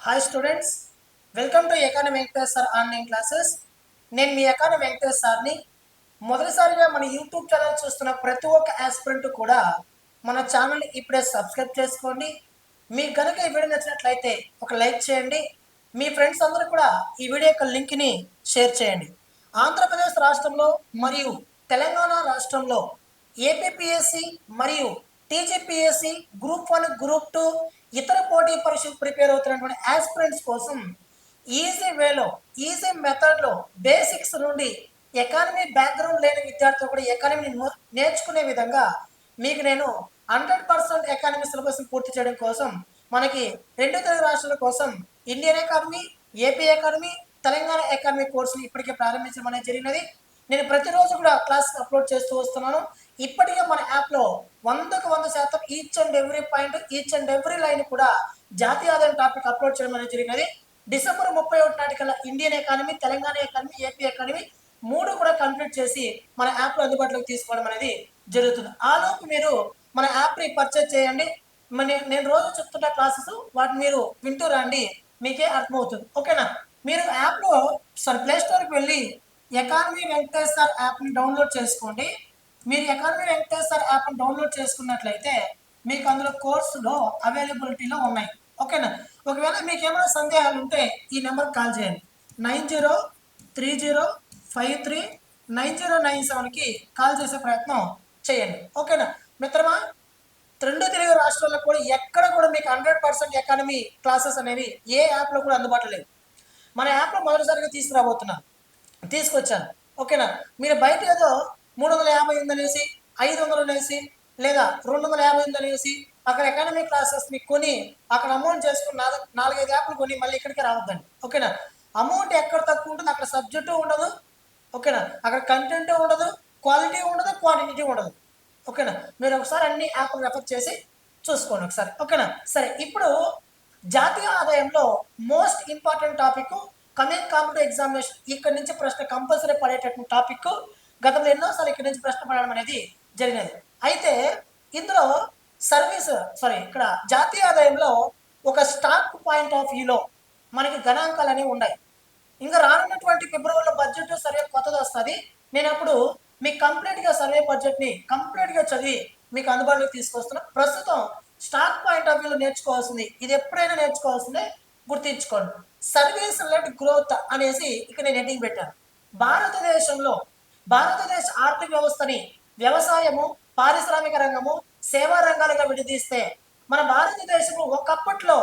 Hi students welcome to economy Venkatesh sir online classes నేను మీ economy Venkatesh సార్ని మొదటిసారిగా మన యూట్యూబ్ ఛానల్ చూస్తున్న ప్రతి ఒక్క ఆస్పిరెంట్ కూడా మన ఛానల్ని ఇప్పుడే సబ్స్క్రైబ్ చేసుకోండి. మీకు కనుక ఈ వీడియో నచ్చినట్లయితే ఒక లైక్ చేయండి. మీ ఫ్రెండ్స్ అందరూ కూడా ఈ వీడియో యొక్క లింక్ని షేర్ చేయండి. ఆంధ్రప్రదేశ్ రాష్ట్రంలో మరియు తెలంగాణ రాష్ట్రంలో ఏపీపీఎస్సి మరియు TGPSC group one group two ఇతర పోటీ పరీక్షలు ప్రిపేర్ అవుతున్నటువంటి ఆస్పిరెంట్స్ కోసం ఈజీ వేలో ఈజీ మెథడ్లో బేసిక్స్ నుండి ఎకానమీ బ్యాక్గ్రౌండ్ లేని విద్యార్థులు కూడా ఎకానమీని నేర్చుకునే విధంగా మీకు నేను హండ్రెడ్ పర్సెంట్ ఎకానమీ సిలబస్ పూర్తి చేయడం కోసం మనకి రెండు తెలుగు రాష్ట్రాల కోసం Indian economy AP economy Telangana economy కోర్సులు ఇప్పటికే ప్రారంభించడం అనేది జరిగినది. నేను ప్రతిరోజు కూడా క్లాస్ అప్లోడ్ చేస్తూ వస్తున్నాను. ఇప్పటికే మన యాప్లో వందకు వంద శాతం each and every point each and every line కూడా జాతీయ ఆదాయం టాపిక్ అప్లోడ్ చేయడం అనేది జరిగినది. డిసెంబర్ ముప్పై ఒకటి నాటికల్లా Indian economy Telangana economy AP economy మూడు కూడా కంప్లీట్ చేసి మన యాప్లో అందుబాటులోకి తీసుకోవడం అనేది జరుగుతుంది. ఆలోపు మీరు మన యాప్ని పర్చేజ్ చేయండి. మరి నేను రోజు చెప్తున్న క్లాసెస్ వాటిని మీరు వింటూ రండి. మీకే అర్థమవుతుంది. ఓకేనా? మీరు యాప్లో సారీ ప్లే స్టోర్కి వెళ్ళి ఎకానమీ వెంకటేష్ సార్ యాప్ని డౌన్లోడ్ చేసుకోండి. మీరు ఎకానమీ వెంకటేష్ సార్ యాప్ని డౌన్లోడ్ చేసుకున్నట్లయితే మీకు అందులో కోర్సులో అవైలబిలిటీలో ఉన్నాయి. ఓకేనా? ఒకవేళ మీకు ఏమైనా సందేహాలు ఉంటే ఈ నెంబర్కి కాల్ చేయండి. Nine zero three zero five three nine zero nine సెవెన్కి కాల్ చేసే ప్రయత్నం చేయండి. ఓకేనా? మిత్రమా రెండు తెలుగు రాష్ట్రాల్లో కూడా ఎక్కడ కూడా మీకు హండ్రెడ్ పర్సెంట్ ఎకానమీ క్లాసెస్ అనేవి ఏ యాప్లో కూడా అందుబాటులో లేవు. మన యాప్లో మొదటిసారిగా తీసుకురాబోతున్నాను. తీసుకొచ్చాను. ఓకేనా? మీరు బయట ఏదో మూడు వందల యాభై ఉందనేసి ఐదు వందలు అనేసి లేదా రెండు వందల యాభై ఉందనేసి అక్కడ ఎకానమీ క్లాసెస్ మీకు కొని అక్కడ అమౌంట్ చేసుకుని నాలుగు నాలుగైదు యాప్లు కొని మళ్ళీ ఇక్కడికి రావద్దండి. ఓకేనా? అమౌంట్ ఎక్కడ తక్కువ ఉంటుంది అక్కడ సబ్జెక్టు ఉండదు. ఓకేనా? అక్కడ కంటెంట్ ఉండదు క్వాలిటీ ఉండదు క్వాంటిటీ ఉండదు. ఓకేనా? మీరు ఒకసారి అన్ని యాప్లు రెఫర్ చేసి చూసుకోండి ఒకసారి. ఓకేనా? సరే ఇప్పుడు జాతీయ ఆదాయంలో most important topic coming competitive examination ఇక్కడ నుంచి ప్రశ్న కంపల్సరీ పడేటటువంటి టాపిక్ గతంలో ఎన్నోసార్లు ఇక్కడ నుంచి ప్రశ్న పడడం అనేది జరిగినది. అయితే ఇందులో సర్వీస్ సారీ ఇక్కడ జాతీయ ఆదాయంలో ఒక స్టాక్ పాయింట్ ఆఫ్ వ్యూలో మనకి గణాంకాలు అనేవి ఉన్నాయి. ఇంకా రానున్నటువంటి ఫిబ్రవరిలో బడ్జెట్ సర్వే కొత్తది వస్తుంది. నేను అప్పుడు మీకు కంప్లీట్గా సర్వే బడ్జెట్ని కంప్లీట్గా చదివి మీకు అందుబాటులోకి తీసుకొస్తున్నాను ప్రస్తుతం స్టాక్ పాయింట్ ఆఫ్ వ్యూలో నేర్చుకోవాల్సింది ఇది ఎప్పుడైనా నేర్చుకోవాల్సిందే. గుర్తించుకోండి. సర్వీస్ లెడ్ గ్రోత్ అనేసి ఇక్కడ నేను హెడ్డింగ్ పెట్టాను. భారతదేశంలో భారతదేశ ఆర్థిక వ్యవస్థని వ్యవసాయము పారిశ్రామిక రంగము సేవా రంగాలుగా విడదీస్తే మన భారతదేశము ఒకప్పట్లో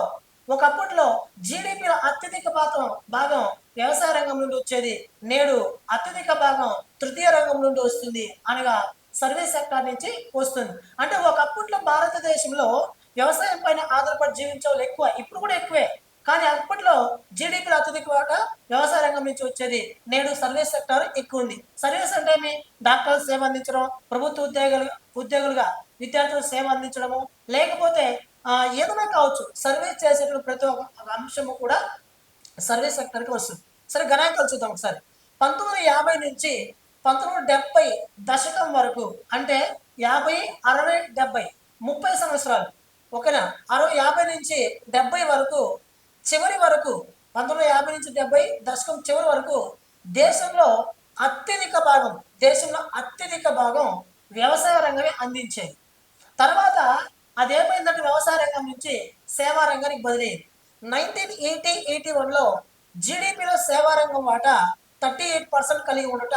ఒకప్పట్లో జీడిపిలో అత్యధిక భాగం భాగం వ్యవసాయ రంగం నుండి వచ్చేది. నేడు అత్యధిక భాగం తృతీయ రంగం నుండి వస్తుంది అనగా సర్వీస్ సెక్టార్ నుంచి వస్తుంది. అంటే ఒకప్పట్లో భారతదేశంలో వ్యవసాయం పైన ఆధారపడి జీవించే వాళ్ళు ఎక్కువ ఇప్పుడు కూడా ఎక్కువే. కానీ అప్పట్లో జీడిపిలో అత్యధిక వాటా వ్యవసాయ రంగం నుంచి వచ్చేది నేడు సర్వీస్ సెక్టార్ ఎక్కువ ఉంది. సర్వీస్ అంటే ఏమి? డాక్టర్లు సేవ అందించడం ప్రభుత్వ ఉద్యోగులు ఉద్యోగులుగా విద్యార్థులు సేవ అందించడము లేకపోతే ఏదైనా కావచ్చు సర్వీస్ చేసేటువంటి ప్రతి ఒక్క అంశము కూడా సర్వీస్ సెక్టర్కి వస్తుంది. సరే గణాంకాలు చూద్దాం ఒకసారి. పంతొమ్మిది యాభై నుంచి పంతొమ్మిది వందల డెబ్బై దశకం వరకు అంటే యాభై అరవై డెబ్బై ముప్పై సంవత్సరాలు. ఓకేనా? అరవై యాభై నుంచి డెబ్బై వరకు చివరి వరకు పంతొమ్మిది యాభై నుంచి డెబ్బై దశకం చివరి వరకు దేశంలో అత్యధిక భాగం దేశంలో అత్యధిక భాగం వ్యవసాయ రంగమే అందించేది. తర్వాత అదేమైందంటే వ్యవసాయ రంగం నుంచి సేవా రంగానికి బదిలీ నైన్టీన్ ఎయిటీ ఎయిటీ వన్లో జీడిపిలో సేవా రంగం వాటా థర్టీ ఎయిట్ పర్సెంట్ కలిగి ఉండట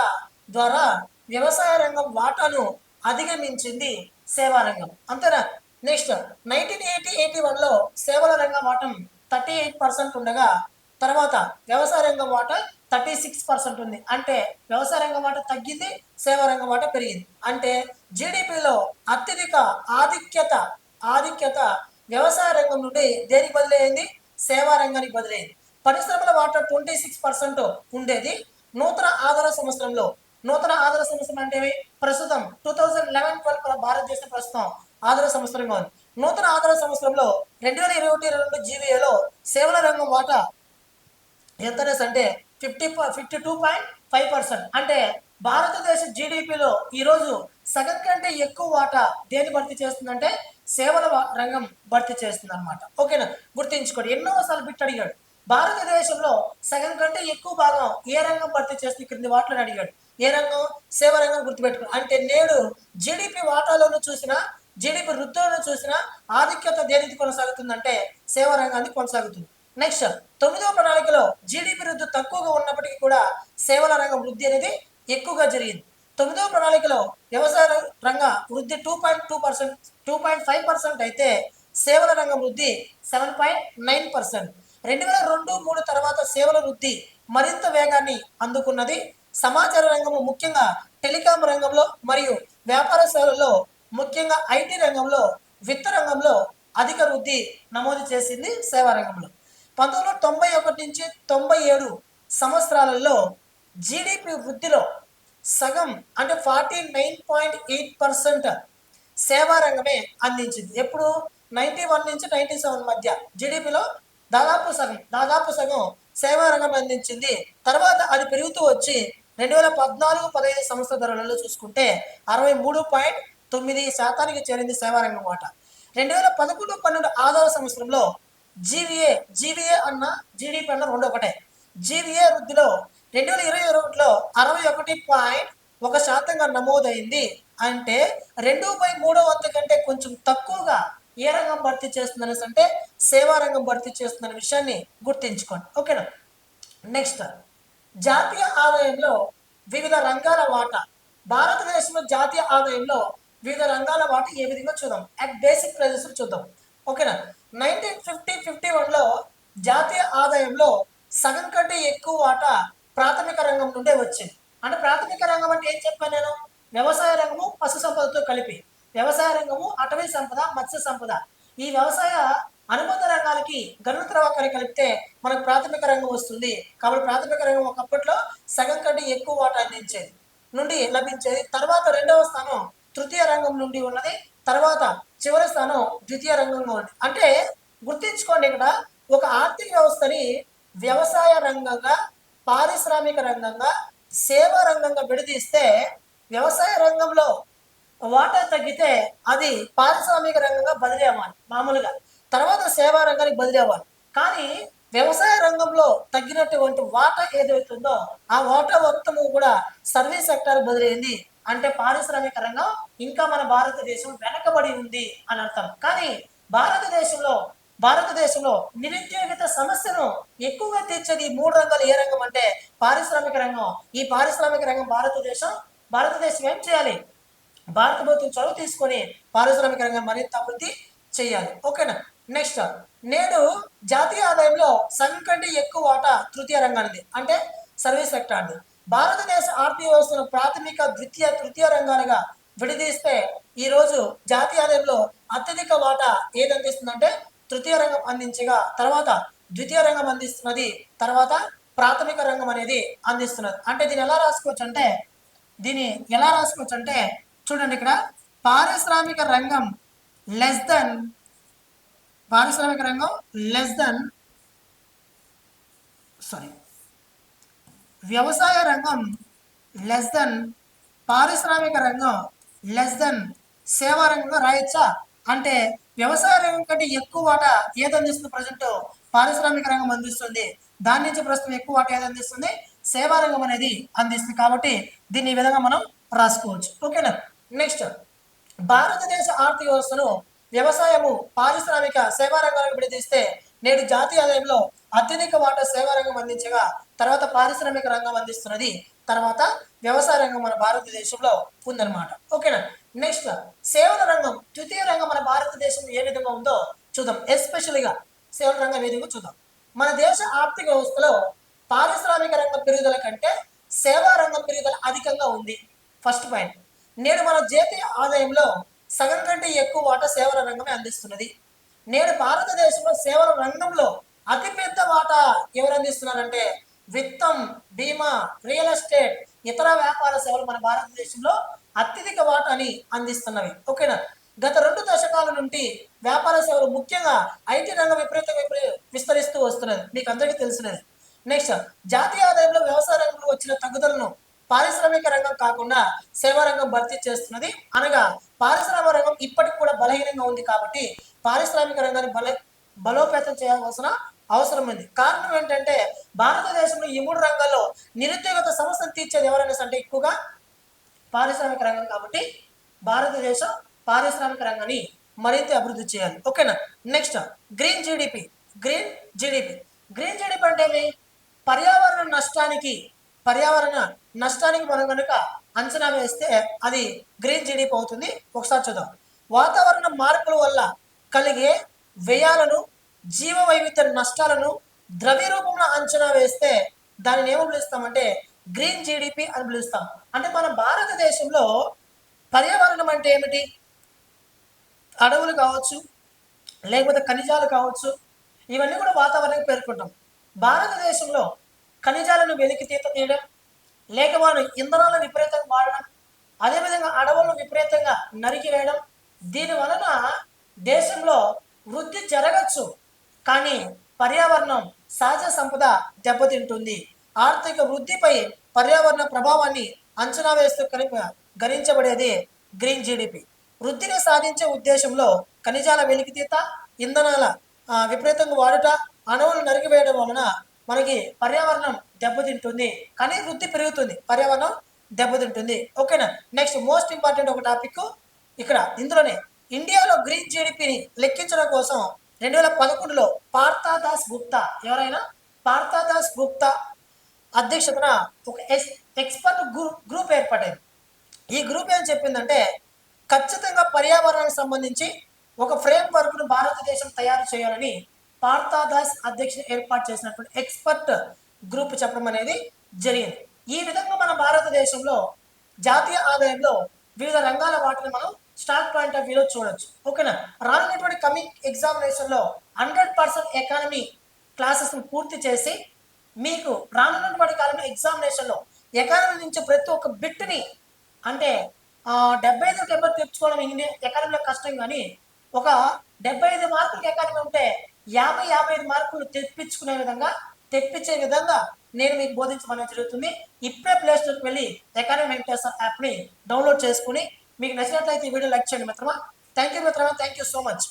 ద్వారా వ్యవసాయ రంగం వాటాను అధిగమించింది సేవా రంగం. అంతేనా? నెక్స్ట్ నైన్టీన్ ఎయిటీ ఎయిటీ వన్లో సేవల రంగం వాటం థర్టీ ఎయిట్ పర్సెంట్ ఉండగా తర్వాత వ్యవసాయ రంగం వాటా థర్టీ సిక్స్ పర్సెంట్ ఉంది. అంటే వ్యవసాయ రంగం వాటా తగ్గింది సేవా రంగం వాటా పెరిగింది. అంటే జీడిపిలో అత్యధిక ఆధిక్యత ఆధిక్యత వ్యవసాయ రంగం నుండి దేనికి బదిలైంది? సేవా రంగానికి బదిలైంది. పరిశ్రమల వాటా ట్వంటీ సిక్స్ పర్సెంట్ ఉండేది నూతన ఆధార సంవత్సరంలో. నూతన ఆధార సంవత్సరం అంటే ప్రస్తుతం టూ థౌజండ్ లెవెన్ ట్వెల్వ్ భారతదేశం ప్రస్తుతం ఆధార సంవత్సరంగా ఉంది. నూతన ఆధార సంవత్సరంలో రెండు వేల ఇరవై ఒకటి ఇరవై రెండు జీవీఏలో సేవల రంగం వాటా ఎంత అంటే fifty fifty two point five percent. అంటే భారతదేశ జీడిపిలో ఈరోజు సగం కంటే ఎక్కువ వాటా దేని భర్తీ చేస్తుందంటే సేవల వా- రంగం భర్తీ చేస్తుంది అనమాట ఓకేనా? గుర్తించుకోండి. ఎన్నోసార్లు బిట్ అడిగాడు. భారతదేశంలో సగం కంటే ఎక్కువ భాగం ఏ రంగం భర్తీ చేస్తుంది? క్రింది వాటలను అడిగాడు. ఏ రంగం? సేవ రంగం గుర్తుపెట్టుకో. అంటే నేడు జీడిపి వాటాలను చూసినా జీడిపి వృద్ధులను చూసినా ఆధిక్యత దేనికి కొనసాగుతుందంటే సేవా రంగాన్ని కొనసాగుతుంది. నెక్స్ట్ తొమ్మిదవ ప్రణాళికలో జీడిపి వృద్ధి తక్కువగా ఉన్నప్పటికీ కూడా సేవల రంగం వృద్ధి అనేది ఎక్కువగా జరిగింది. తొమ్మిదవ ప్రణాళికలో వ్యవసాయ రంగ వృద్ధి two point two percent two point five percent అయితే సేవల రంగం వృద్ధి సెవెన్ పాయింట్ నైన్ పర్సెంట్ రెండు వేల రెండు మూడు తర్వాత సేవల వృద్ధి మరింత వేగాన్ని అందుకున్నది. సమాచార రంగము ముఖ్యంగా టెలికాం రంగంలో మరియు వ్యాపార సేవలలో ముఖ్యంగా ఐటీ రంగంలో విత్త రంగంలో అధిక వృద్ధి నమోదు చేసింది సేవా రంగంలో. పంతొమ్మిది వందల తొంభై ఒకటి నుంచి తొంభై ఏడు సంవత్సరాలలో జీడిపి వృద్ధిలో సగం అంటే forty nine point eight percent సేవా రంగమే అందించింది. ఎప్పుడు? నైన్టీ వన్ నుంచి నైన్టీ సెవెన్ మధ్య జీడిపిలో దాదాపు సగం దాదాపు సగం సేవా రంగం అందించింది. తర్వాత అది పెరుగుతూ వచ్చి రెండు వేల పద్నాలుగు పదహైదు సంవత్సర ధరలలో చూసుకుంటే అరవై మూడు పాయింట్ తొమ్మిది శాతానికి చేరింది సేవారంగం వాటా రెండు వేల పదకొండు పన్నెండు ఆదాయ సంవత్సరంలో జీవీఏ జీవీఏ అన్న జీడిపి అన్న రెండు ఒకటే. జీవీఏ వృద్ధిలో రెండు వేల ఇరవై ఒకటిలో అరవై ఒకటి పాయింట్ ఒక శాతంగా నమోదైంది. అంటే రెండు బై మూడో వంతు కంటే కొంచెం తక్కువగా ఏ రంగం భర్తీ చేస్తుందని అంటే సేవా రంగం భర్తీ చేస్తుందనే విషయాన్ని గుర్తించుకోండి. ఓకేనా? నెక్స్ట్. జాతీయ ఆదాయంలో వివిధ రంగాల వాటా. భారతదేశంలో జాతీయ ఆదాయంలో వివిధ రంగాల వాటి ఏ విధంగా చూద్దాం? అట్ బేసిక్ ప్రైజెస్ చూద్దాం. ఓకేనా నైన్టీన్ ఫిఫ్టీ ఫిఫ్టీ వన్లో జాతీయ ఆదాయంలో సగం కంటే ఎక్కువ వాటా ప్రాథమిక రంగం నుండే వచ్చింది. అంటే ప్రాథమిక రంగం అంటే ఏం చెప్పాను నేను? వ్యవసాయ రంగము పశు సంపదతో కలిపి. వ్యవసాయ రంగము అటవీ సంపద మత్స్య సంపద. ఈ వ్యవసాయ అనుబంధ రంగాలకి గనుల త్రవ్వకాన్ని కలిపితే మనకు ప్రాథమిక రంగం వస్తుంది. కాబట్టి ప్రాథమిక రంగం ఒకప్పట్లో సగం కంటే ఎక్కువ వాటా అందించేది. నుండి లభించేది. తర్వాత రెండవ స్థానం తృతీయ రంగం నుండి ఉన్నది. తర్వాత చివరి స్థానం ద్వితీయ రంగంగా ఉంది. అంటే గుర్తించుకోండి ఇక్కడ ఒక ఆర్థిక వ్యవస్థని వ్యవసాయ రంగంగా పారిశ్రామిక రంగంగా సేవా రంగంగా విడదీస్తే వ్యవసాయ రంగంలో వాటా తగ్గితే అది పారిశ్రామిక రంగంగా బదిలీ అవ్వాలి మామూలుగా. తర్వాత సేవా రంగానికి బదిలీ అవ్వాలి. కానీ వ్యవసాయ రంగంలో తగ్గినటువంటి వాటా ఏదైతుందో ఆ వాటా మొత్తము కూడా సర్వీస్ సెక్టర్ బదిలైంది అంటే పారిశ్రామిక రంగం ఇంకా మన భారతదేశం వెనకబడి ఉంది అని అర్థం. కానీ భారతదేశంలో భారతదేశంలో నిరుద్యోగిత సమస్యను ఎక్కువగా తీర్చేది మూడు రంగాలు ఏ రంగం అంటే పారిశ్రామిక రంగం. ఈ పారిశ్రామిక రంగం భారతదేశం భారతదేశం ఏం చేయాలి? భారత ప్రభుత్వం చొరవ తీసుకొని పారిశ్రామిక రంగం మరింత అభివృద్ధి చేయాలి. ఓకేనా? నెక్స్ట్ నేడు జాతీయ ఆదాయంలో సగం కంటే ఎక్కువ వాటా తృతీయ రంగానిది. అంటే సర్వీస్ సెక్టార్ది. భారతదేశ ఆర్థిక వ్యవస్థను ప్రాథమిక ద్వితీయ తృతీయ రంగాలుగా విడదీస్తే ఈ రోజు జాతీయ ఆదాయంలో అత్యధిక వాటా ఏది అందిస్తుందంటే తృతీయ రంగం అందించగా తర్వాత ద్వితీయ రంగం అందిస్తున్నది తర్వాత ప్రాథమిక రంగం అనేది అందిస్తున్నది. అంటే దీన్ని ఎలా రాసుకోవచ్చు అంటే దీన్ని ఎలా రాసుకోవచ్చు అంటే చూడండి ఇక్కడ పారిశ్రామిక రంగం లెస్ దెన్ పారిశ్రామిక రంగం లెస్ దెన్ సారీ వ్యవసాయ రంగం లెస్ దెన్ పారిశ్రామిక రంగం లెస్ దెన్ సేవా రంగంగా రాయొచ్చా? అంటే వ్యవసాయ రంగం కంటే ఎక్కువ వాటా ఏది అందిస్తుంది ప్రజెంట్? పారిశ్రామిక రంగం అందిస్తుంది. దాని నుంచి ప్రస్తుతం ఎక్కువ వాట ఏది అందిస్తుంది? సేవా రంగం అనేది అందిస్తుంది కాబట్టి దీన్ని ఈ విధంగా మనం రాసుకోవచ్చు. ఓకేనా నెక్స్ట్ భారతదేశ ఆర్థిక వ్యవస్థను వ్యవసాయము పారిశ్రామిక సేవా రంగాలకు విడదీస్తే నేడు జాతీయ ఆదాయంలో అత్యధిక వాటా సేవా రంగం అందించగా తర్వాత పారిశ్రామిక రంగం అందిస్తున్నది. తర్వాత వ్యవసాయ రంగం మన భారతదేశంలో ఉందన్నమాట. ఓకేనా? నెక్స్ట్ సేవల రంగం. ద్వితీయ రంగం మన భారతదేశంలో ఏ విధంగా ఉందో చూద్దాం. ఎస్పెషల్గా సేవల రంగం ఏ విధంగా చూద్దాం. మన దేశ ఆర్థిక వ్యవస్థలో పారిశ్రామిక రంగం పెరుగుదల కంటే సేవా రంగం పెరుగుదల అధికంగా ఉంది. ఫస్ట్ పాయింట్ నేడు మన జాతీయ ఆదాయంలో సగం కంటే ఎక్కువ వాటా సేవల రంగమే అందిస్తున్నది. నేడు భారతదేశంలో సేవల రంగంలో అతిపెద్ద వాటా ఎవరు అందిస్తున్నారంటే విత్తం బీమా రియల్ ఎస్టేట్ ఇతర వ్యాపార సేవలు మన భారతదేశంలో అత్యధిక వాటాని అందిస్తున్నవి. ఓకేనా? గత రెండు దశకాల నుండి వ్యాపార సేవలు ముఖ్యంగా ఐటీ రంగం విపరీతంగా విపరీ- విస్తరిస్తూ వస్తున్నది. మీకు అందరికీ తెలిసినది. నెక్స్ట్ జాతీయ ఆదాయంలో వ్యవసాయ రంగంలో వచ్చిన తగ్గుదలను పారిశ్రామిక రంగం కాకుండా సేవా రంగం భర్తీ చేస్తున్నది. అనగా పారిశ్రామిక రంగం ఇప్పటికి కూడా బలహీనంగా ఉంది కాబట్టి పారిశ్రామిక రంగాన్ని బల బలోపేతం చేయాల్సిన అవసరం ఉంది. కారణం ఏంటంటే భారతదేశంలో ఈ మూడు రంగాల్లో నిరుద్యోగత సమస్యను తీర్చేది ఎవరైనా అంటే ఎక్కువగా పారిశ్రామిక రంగం కాబట్టి భారతదేశం పారిశ్రామిక రంగాన్ని మరింత అభివృద్ధి చేయాలి. ఓకేనా? Next green GDP green GDP green GDP అంటే ఏమి? పర్యావరణ నష్టానికి పర్యావరణ నష్టానికి మనం కనుక అంచనా వేస్తే అది గ్రీన్ జీడిపి అవుతుంది. ఒకసారి చూద్దాం. వాతావరణ మార్పుల వల్ల కలిగే వ్యయాలను జీవ వైవిధ్య నష్టాలను ద్రవ్య రూపంలో అంచనా వేస్తే దానిని ఏమని పిలుస్తామంటే గ్రీన్ జీడిపి అని పిలుస్తాం. అంటే మన భారతదేశంలో పర్యావరణం అంటే ఏమిటి? అడవులు కావచ్చు లేకపోతే ఖనిజాలు కావచ్చు ఇవన్నీ కూడా వాతావరణానికి పేర్కొంటాం. భారతదేశంలో ఖనిజాలను వెలికి తీత తీయడం లేక వాళ్ళు ఇంధనాలను విపరీతంగా వాడడం అదేవిధంగా అడవులను విపరీతంగా నరికివేయడం దీని వలన దేశంలో వృద్ధి జరగచ్చు. కానీ పర్యావరణం సహజ సంపద దెబ్బతింటుంది. ఆర్థిక వృద్ధిపై పర్యావరణ ప్రభావాన్ని అంచనా వేస్తూ గణించబడేది గ్రీన్ జీడిపి. వృద్ధిని సాధించే ఉద్దేశంలో ఖనిజాల వెలికితీత ఇంధనాల విపరీతంగా వాడుట అణువులు నరికివేయడం వలన మనకి పర్యావరణం దెబ్బతింటుంది. కానీ వృద్ధి పెరుగుతుంది. పర్యావరణం దెబ్బతింటుంది. ఓకేనా? నెక్స్ట్ మోస్ట్ ఇంపార్టెంట్ ఒక టాపిక్. ఇక్కడ ఇందులోనే ఇండియాలో గ్రీన్ జీడిపిని లెక్కించడం కోసం రెండు వేల పదకొండులో పార్థాదాస్ గుప్తా ఎవరైనా? పార్థాదాస్ గుప్తా అధ్యక్షతన ఒక ఎస్ ఎక్స్పర్ట్ గ్రూప్ గ్రూప్ ఏర్పడింది. ఈ గ్రూప్ ఏం చెప్పిందంటే ఖచ్చితంగా పర్యావరణానికి సంబంధించి ఒక ఫ్రేమ్ వర్క్ను భారతదేశం తయారు చేయాలని పార్థాదాస్ అధ్యక్షుడు ఏర్పాటు చేసినటువంటి ఎక్స్పర్ట్ గ్రూప్ చెప్పడం అనేది జరిగింది. ఈ విధంగా మన భారతదేశంలో జాతీయ ఆదాయంలో వివిధ రంగాల వాటిని మనం స్టాక్ పాయింట్ ఆఫ్ వ్యూలో చూడొచ్చు. ఓకేనా? రానున్నటువంటి కమింగ్ ఎగ్జామినేషన్లో హండ్రెడ్ పర్సెంట్ ఎకానమీ క్లాసెస్ని పూర్తి చేసి మీకు రానున్నటువంటి కాలంలో ఎగ్జామినేషన్లో ఎకానమీ నుంచి ప్రతి ఒక్క బిట్ని అంటే డెబ్బై ఐదు డెబ్బై తెచ్చుకోవడం ఇంగ్లీ ఎకానమీలో కష్టం కానీ ఒక డెబ్బై ఐదు మార్కులకి ఎకానమీ ఉంటే యాభై యాభై ఐదు మార్కులు తెప్పించుకునే విధంగా తెప్పించే విధంగా నేను మీకు బోధించమని జరుగుతుంది. ఇప్పుడే ప్లే స్టోర్కి వెళ్ళి ఎకానమీ వెంకటేశ్వర యాప్ని డౌన్లోడ్ చేసుకుని మీకు నచ్చినట్లయితే ఈ వీడియో లైక్ చేయండి మిత్రమా? థ్యాంక్ యూ మిత్రమా. Thank you so much